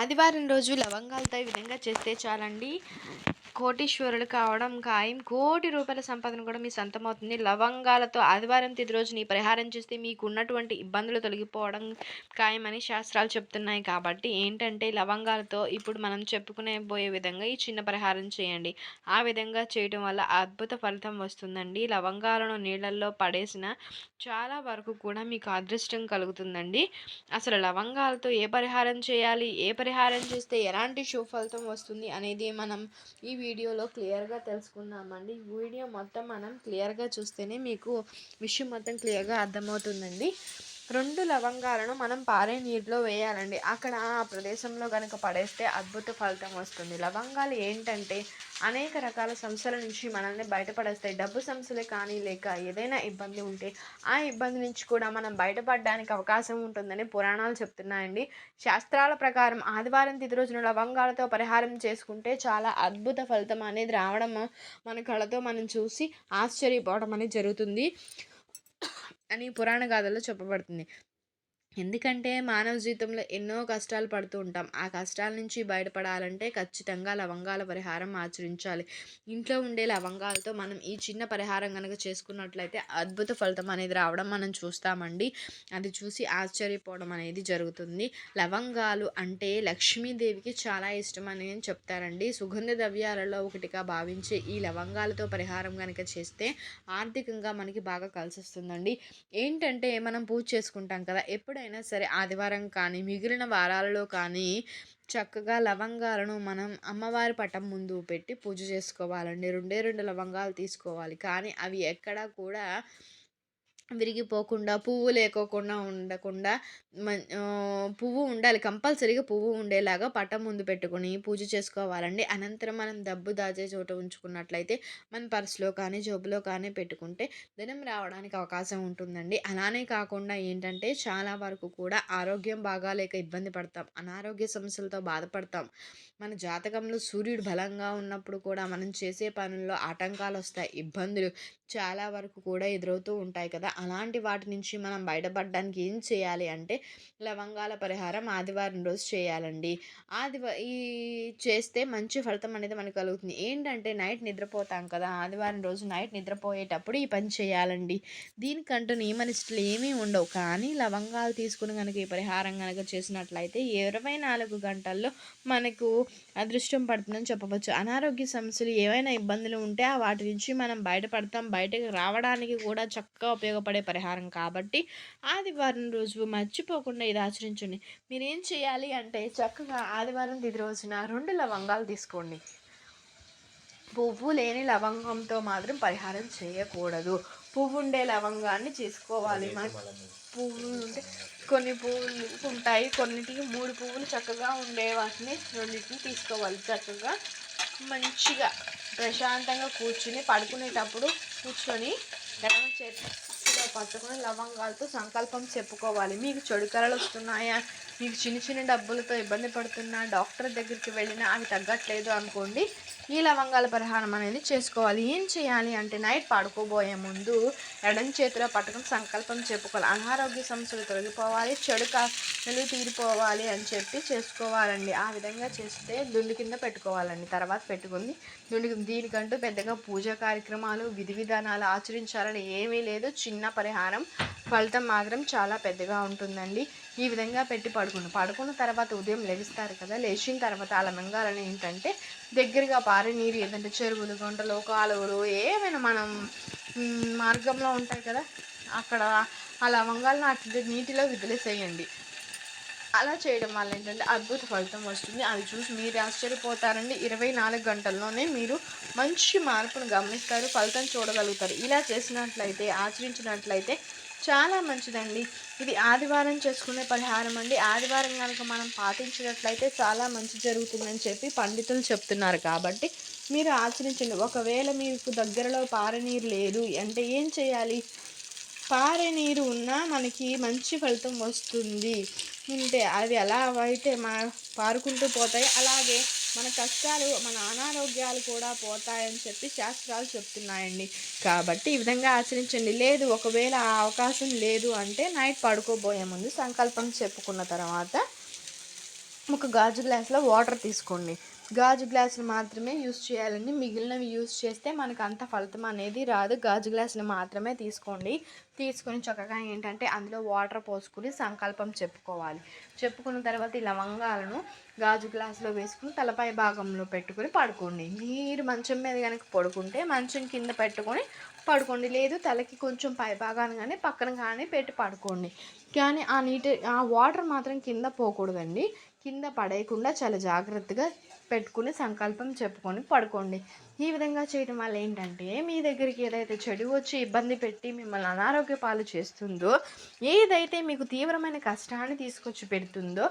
ఆదివారం రోజు లవంగాలతో ఈ విధంగా చేస్తే చాలండి. కోటీశ్వరులు కావడం ఖాయం. కోటి రూపాయల సంపాదన కూడా మీ సొంతమవుతుంది. లవంగాలతో ఆదివారం తిది రోజుని పరిహారం చేస్తే మీకు ఉన్నటువంటి ఇబ్బందులు తొలగిపోవడం ఖాయమని శాస్త్రాలు చెప్తున్నాయి. కాబట్టి ఏంటంటే లవంగాలతో ఇప్పుడు మనం చెప్పుకునే పోయే విధంగా ఈ చిన్న పరిహారం చేయండి. ఆ విధంగా చేయడం వల్ల అద్భుత ఫలితం వస్తుందండి. లవంగాలను నీళ్ళల్లో పడేసిన చాలా వరకు కూడా మీకు అదృష్టం కలుగుతుందండి. అసలు లవంగాలతో ఏ పరిహారం చేయాలి? ఏ పరిహారం చేస్తే ఎలాంటి శుభ ఫలితం వస్తుంది? అనేది మనం ఈ వీడియోలో క్లియర్గా తెలుసుకుందామండి. ఈ వీడియో మొత్తం మనం క్లియర్గా చూస్తేనే మీకు విషయం మొత్తం క్లియర్గా అర్థమవుతుందండి. రెండు లవంగాలను మనం పారే నీటిలో వేయాలండి. అక్కడ ఆ ప్రదేశంలో కనుక పడేస్తే అద్భుత ఫలితం వస్తుంది. లవంగాలు ఏంటంటే అనేక రకాల సమస్యల నుంచి మనల్ని బయటపడేస్తాయి. డబ్బు సమస్యలే కానీ లేక ఏదైనా ఇబ్బంది ఉంటే ఆ ఇబ్బంది నుంచి కూడా మనం బయటపడడానికి అవకాశం ఉంటుందని పురాణాలు చెప్తున్నాయండి. శాస్త్రాల ప్రకారం ఆదివారం తిది రోజున లవంగాలతో పరిహారం చేసుకుంటే చాలా అద్భుత ఫలితం అనేది రావడం మన కళతో మనం చూసి ఆశ్చర్యపోవడం అనేది జరుగుతుంది అని పురాణ గాథల్లో చెప్పబడుతుంది. ఎందుకంటే మానవ జీవితంలో ఎన్నో కష్టాలు పడుతూ ఉంటాం. ఆ కష్టాల నుంచి బయటపడాలంటే ఖచ్చితంగా లవంగాల పరిహారం ఆచరించాలి. ఇంట్లో ఉండే లవంగాలతో మనం ఈ చిన్న పరిహారం కనుక చేసుకున్నట్లయితే అద్భుత ఫలితం అనేది రావడం మనం చూస్తామండి. అది చూసి ఆశ్చర్యపోవడం అనేది జరుగుతుంది. లవంగాలు అంటే లక్ష్మీదేవికి చాలా ఇష్టం అని చెప్తారండి. సుగంధ ద్రవ్యాలలో ఒకటిగా భావించే ఈ లవంగాలతో పరిహారం కనుక చేస్తే ఆర్థికంగా మనకి బాగా కలిసి వస్తుందండి ఏంటంటే మనం పూజ చేసుకుంటాం కదా ఎప్పుడు ఎప్పుడైనా సరే ఆదివారం కానీ మిగిలిన వారాలలో కానీ చక్కగా లవంగాలను మనం అమ్మవారి పటం ముందు పెట్టి పూజ చేసుకోవాలండి. రెండే రెండు లవంగాలు తీసుకోవాలి. కానీ అవి ఎక్కడా కూడా విరిగిపోకుండా పువ్వు లేకోకుండా ఉండకుండా పువ్వు ఉండాలి. కంపల్సరీగా పువ్వు ఉండేలాగా పటం ముందు పెట్టుకొని పూజ చేసుకోవాలండి. అనంతరం మనం డబ్బు దాచే చోట ఉంచుకున్నట్లయితే మన పర్సులో కానీ జోబులో కానీ పెట్టుకుంటే ధనం రావడానికి అవకాశం ఉంటుందండి. అలానే కాకుండా ఏంటంటే చాలా వరకు కూడా ఆరోగ్యం బాగాలేక ఇబ్బంది పడతాం. అనారోగ్య సమస్యలతో బాధపడతాం. మన జాతకంలో సూర్యుడు బలంగా ఉన్నప్పుడు కూడా మనం చేసే పనుల్లో ఆటంకాలు వస్తాయి ఇబ్బందులు చాలా వరకు కూడా ఎదురవుతూ ఉంటాయి కదా. అలాంటి వాటి నుంచి మనం బయటపడడానికి ఏం చేయాలి అంటే లవంగాల పరిహారం ఆదివారం రోజు చేయాలండి. ఆదివా ఈ చేస్తే మంచి ఫలితం అనేది మనకు కలుగుతుంది. ఏంటంటే నైట్ నిద్రపోతాం కదా ఆదివారం రోజు నైట్ నిద్రపోయేటప్పుడు ఈ పని చేయాలండి. దీనికంటూ నియమనిష్టలు ఏమీ ఉండవు. కానీ లవంగాలు తీసుకుని కనుక ఈ పరిహారం కనుక చేసినట్లయితే ఇరవై నాలుగు గంటల్లో మనకు అదృష్టం పడుతుందని చెప్పవచ్చు. అనారోగ్య సమస్యలు ఏవైనా ఇబ్బందులు ఉంటే ఆ వాటి నుంచి మనం బయటపడతాం. బయటకు రావడానికి కూడా చక్కగా ఉపయోగపడే పరిహారం కాబట్టి ఆదివారం రోజు మర్చిపోకుండా ఇది ఆచరించండి. మీరు ఏం చేయాలి అంటే చక్కగా ఆదివారం తిది రోజున రెండు లవంగాలు తీసుకోండి. పువ్వు లేని లవంగంతో మాత్రం పరిహారం చేయకూడదు. పువ్వు ఉండే లవంగాన్ని తీసుకోవాలి మనకి పువ్వులు ఉంటే కొన్ని పువ్వులు ఉంటాయి. కొన్నిటికి మూడు పువ్వులు చక్కగా ఉండే వాటిని రెండింటిని తీసుకోవాలి. చక్కగా మంచిగా ప్రశాంతంగా కూర్చుని పడుకునేటప్పుడు కూర్చొని ఎడమ చేతిలో పట్టుకుని లవంగాలతో సంకల్పం చెప్పుకోవాలి. మీకు చెడు కళలు వస్తున్నాయా? మీకు చిన్న చిన్న డబ్బులతో ఇబ్బంది పడుతున్నా డాక్టర్ దగ్గరికి వెళ్ళినా అవి తగ్గట్లేదు అనుకోండి ఈ లవంగాల పరిహారం అనేది చేసుకోవాలి. ఏం చేయాలి అంటే నైట్ పడుకోబోయే ముందు ఎడం చేతిలో పట్టుకుని సంకల్పం చెప్పుకోవాలి. అనారోగ్య సమస్యలు తొలగిపోవాలి చెడు కాలు తీరిపోవాలి అని చెప్పి చేసుకోవాలండి. ఆ విధంగా చేస్తే దుండు కింద పెట్టుకోవాలండి. తర్వాత పెట్టుకుంది. దుండు దీనికంటూ పెద్దగా పూజా కార్యక్రమాలు విధి విధానాలు ఆచరించాలని ఏమీ లేదు. చిన్న పరిహారం. ఫలితం మాత్రం చాలా పెద్దగా ఉంటుందండి. ఈ విధంగా పెట్టి పడుకుని పడుకున్న తర్వాత ఉదయం లెగిస్తారు కదా లేచిన తర్వాత అలా మింగాలని ఏంటంటే దగ్గరగా పారే నీరు ఏదంటే చెరువులు గుంటలు కాలువలు ఏమైనా మనం మార్గంలో ఉంటాయి కదా అక్కడ ఆ లవంగాలను అట్లా నీటిలో వదిలేసేయండి. అలా చేయడం వల్ల ఏంటంటే అద్భుత ఫలితం వస్తుంది. అది చూసి మీరు ఆశ్చర్యపోతారండి. ఇరవై నాలుగు గంటల్లోనే మీరు మంచి మార్పును గమనిస్తారు ఫలితం చూడగలుగుతారు. ఇలా చేసినట్లయితే ఆచరించినట్లయితే చాలా మంచిదండి. ఇది ఆదివారం చేసుకునే పరిహారం అండి. ఆదివారం కనుక మనం పాటించినట్లయితే చాలా మంచి జరుగుతుందని చెప్పి పండితులు చెప్తున్నారు కాబట్టి మీరు ఆచరించండి ఒకవేళ మీకు దగ్గరలో పారనీరు లేదు అంటే ఏం చేయాలి? పారే నీరు ఉన్నా మనకి మంచి ఫలితం వస్తుంది. ఉంటే అవి ఎలా అయితే మా పారుకుంటూ పోతాయి అలాగే మన కష్టాలు మన అనారోగ్యాలు కూడా పోతాయని చెప్పి శాస్త్రాలు చెప్తున్నాయండి. కాబట్టి ఈ విధంగా ఆచరించండి. లేదు ఒకవేళ ఆ అవకాశం లేదు అంటే నైట్ పడుకోబోయే ముందు సంకల్పం చెప్పుకున్న తర్వాత ఒక గాజు గ్లాస్లో వాటర్ తీసుకోండి. గాజు గ్లాసులు మాత్రమే యూస్ చేయాలండి. మిగిలినవి యూస్ చేస్తే మనకు అంత ఫలితం అనేది రాదు. గాజు గ్లాసులు మాత్రమే తీసుకోండి. తీసుకొని చక్కగా ఏంటంటే అందులో వాటర్ పోసుకుని సంకల్పం చెప్పుకోవాలి. చెప్పుకున్న తర్వాత ఈ లవంగాలను గాజు గ్లాసులో వేసుకుని తలపై భాగంలో పెట్టుకొని పడుకోండి. మీరు మంచం మీద కనుక పడుకుంటే మంచం కింద పెట్టుకొని పడుకోండి. లేదు తలకి కొంచెం పై భాగాన్ని కానీ పక్కన కానీ పెట్టి పడుకోండి. కానీ ఆ నీటి ఆ వాటర్ మాత్రం కింద పోకూడదండి. కింద పడేయకుండా చాలా జాగ్రత్తగా పెట్టుకుని సంకల్పం చెప్పుకొని పడుకోండి. ఈ విధంగా చేయడం వల్ల ఏంటంటే మీ దగ్గరికి ఏదైతే చెడు వచ్చి ఇబ్బంది పెట్టి మిమ్మల్ని అనారోగ్య పాలు చేస్తుందో ఏదైతే మీకు తీవ్రమైన కష్టాన్ని తీసుకొచ్చి పెడుతుందో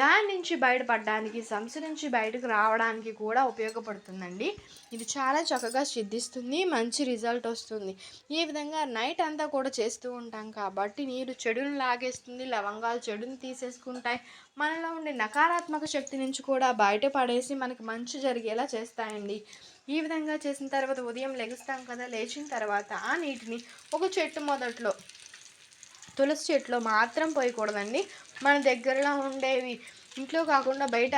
దాని నుంచి బయటపడడానికి సమస్య నుంచి బయటకు రావడానికి కూడా ఉపయోగపడుతుందండి. ఇది చాలా చక్కగా సిద్ధిస్తుంది మంచి రిజల్ట్ వస్తుంది. ఈ విధంగా నైట్ అంతా కూడా చేస్తూ ఉంటాం కాబట్టి నీరు చెడుని లాగేస్తుంది లవంగాలు చెడుని తీసేసుకుంటాయి. మనలో ఉండే నకారాత్మక శక్తి నుంచి కూడా బయటపడేసి మనకు మంచి జరిగేలా చేస్తాయండి. ఈ విధంగా చేసిన తర్వాత ఉదయం లెగుస్తాం కదా లేచిన తర్వాత ఆ నీటిని ఒక చెట్టు మొదట్లో తులసి చెట్లో మాత్రం పోయకూడదండి. మన దగ్గరలో ఉండేవి ఇంట్లో కాకుండా బయట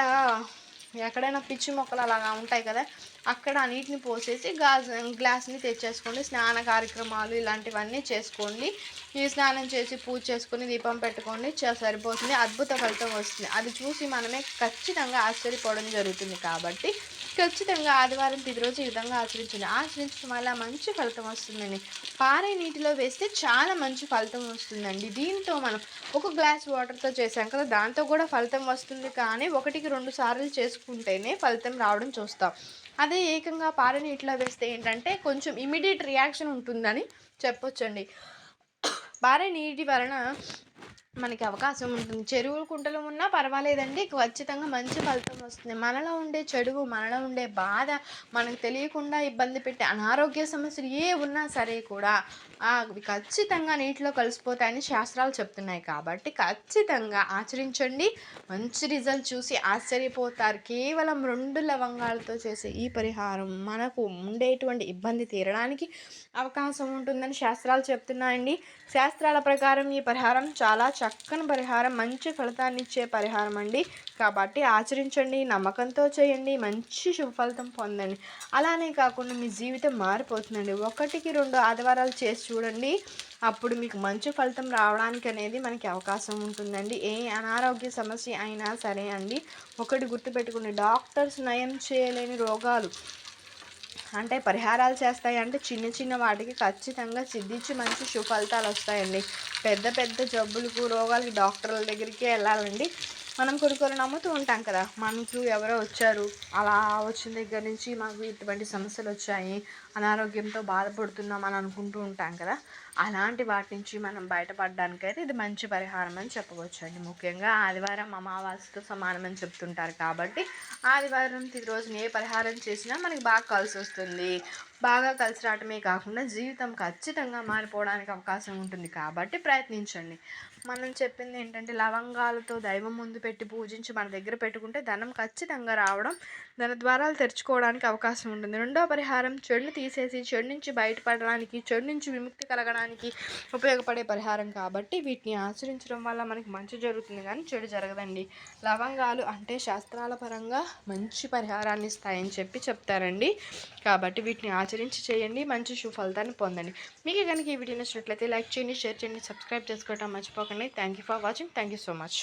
ఎక్కడైనా పిచ్చి మొక్కలు అలాగా ఉంటాయి కదా అక్కడ ఆ నీటిని పోసేసి గాజు గ్లాస్ని తెచ్చేసుకోండి స్నాన కార్యక్రమాలు ఇలాంటివన్నీ చేసుకోండి. ఈ స్నానం చేసి పూజ చేసుకొని దీపం పెట్టుకోండి సరిపోతుంది అద్భుత ఫలితం వస్తుంది. అది చూసి మనమే ఖచ్చితంగా ఆశ్చర్యపోవడం జరుగుతుంది కాబట్టి ఖచ్చితంగా ఆదివారం తిది రోజు ఈ విధంగా ఆచరించండి. ఆచరించడం వల్ల మంచి ఫలితం వస్తుందండి. పారే నీటిలో వేస్తే చాలా మంచి ఫలితం వస్తుందండి. దీంతో మనం ఒక గ్లాస్ వాటర్తో చేసాం కదా దాంతో కూడా ఫలితం వస్తుంది. కానీ ఒకటికి రెండు సార్లు చేసుకుంటేనే ఫలితం రావడం చూస్తాం. అదే ఏకంగా పారే నీటిలో వేస్తే ఏంటంటే కొంచెం ఇమీడియట్ రియాక్షన్ ఉంటుందని చెప్పొచ్చండి. పారే నీటి వలన మనకి అవకాశం ఉంటుంది. చెరువులు కుంటలు ఉన్నా పర్వాలేదండి. ఖచ్చితంగా మంచి ఫలితం వస్తుంది. మనలో ఉండే చెడువు మనలో ఉండే బాధ మనకు తెలియకుండా ఇబ్బంది పెట్టే అనారోగ్య సమస్యలు ఏ ఉన్నా సరే కూడా అవి ఖచ్చితంగా నీటిలో కలిసిపోతాయని శాస్త్రాలు చెప్తున్నాయి కాబట్టి ఖచ్చితంగా ఆచరించండి. మంచి రిజల్ట్ చూసి ఆశ్చర్యపోతారు. కేవలం రెండు లవంగాలతో చేసే ఈ పరిహారం మనకు ఉండేటువంటి ఇబ్బంది తీరడానికి అవకాశం ఉంటుందని శాస్త్రాలు చెప్తున్నాయండి. శాస్త్రాల ప్రకారం ఈ పరిహారం చాలా చక్కని పరిహారం మంచి ఫలితాన్ని ఇచ్చే పరిహారం అండి కాబట్టి ఆచరించండి నమ్మకంతో చేయండి మంచి శుభ ఫలితం పొందండి. అలానే కాకుండా మీ జీవితం మారిపోతుందండి. ఒకటికి రెండు ఆదివారాలు చేసి చూడండి. అప్పుడు మీకు మంచి ఫలితం రావడానికి అనేది మనకి అవకాశం ఉంటుందండి. ఏ అనారోగ్య సమస్య అయినా సరే అండి ఒకటి గుర్తుపెట్టుకుని డాక్టర్స్ నయం చేయలేని రోగాలు అంటే పరిహారాలు చేస్తాయి అంటే చిన్న చిన్న వాటికి ఖచ్చితంగా సిద్ధించి మంచి సుఫలితాలు వస్తాయండి. పెద్ద పెద్ద జబ్బులకు రోగాలకి డాక్టర్ల దగ్గరికి వెళ్ళాలండి. మనం కొన్ని కొన్ని నమ్ముతూ ఉంటాం కదా మనకు ఎవరో వచ్చారు అలా వచ్చిన దగ్గర నుంచి మాకు ఇటువంటి సమస్యలు వచ్చాయి అనారోగ్యంతో బాధపడుతున్నాం అని అనుకుంటూ ఉంటాం కదా. అలాంటి వాటి నుంచి మనం బయటపడడానికైతే ఇది మంచి పరిహారం అని చెప్పవచ్చు అండి. ముఖ్యంగా ఆదివారం అమావాస్యతో సమానమని చెప్తుంటారు కాబట్టి ఆదివారం తిది రోజున ఏ పరిహారం చేసినా మనకి బాగా కలిసి వస్తుంది. బాగా కలిసి రావటమే కాకుండా జీవితం ఖచ్చితంగా మారిపోవడానికి అవకాశం ఉంటుంది కాబట్టి ప్రయత్నించండి. మనం చెప్పింది ఏంటంటే లవంగాలతో దైవం ముందు పెట్టి పూజించి మన దగ్గర పెట్టుకుంటే ధనం ఖచ్చితంగా రావడం ధన ద్వారాలు తెరుచుకోవడానికి అవకాశం ఉంటుంది. రెండో పరిహారం చెడుని తీసేసి చెడు నుంచి బయటపడడానికి చెడు నుంచి విముక్తి కలగడానికి ఉపయోగపడే పరిహారం కాబట్టి వీటిని ఆచరించడం వల్ల మనకి మంచి జరుగుతుంది కానీ చెడు జరగదండి. లవంగాలు అంటే శాస్త్రాల పరంగా మంచి పరిహారాన్ని ఇస్తాయని చెప్పి చెప్తారండి. కాబట్టి వీటిని ఆచరించి చేయండి మంచి సుఫలితాన్ని పొందండి. మీకు కనుక ఈ వీడియో నచ్చినట్లయితే లైక్ చేయండి షేర్ చేయండి సబ్స్క్రైబ్ చేసుకోవటం మర్చిపోకండి. Thank you for watching thank you so much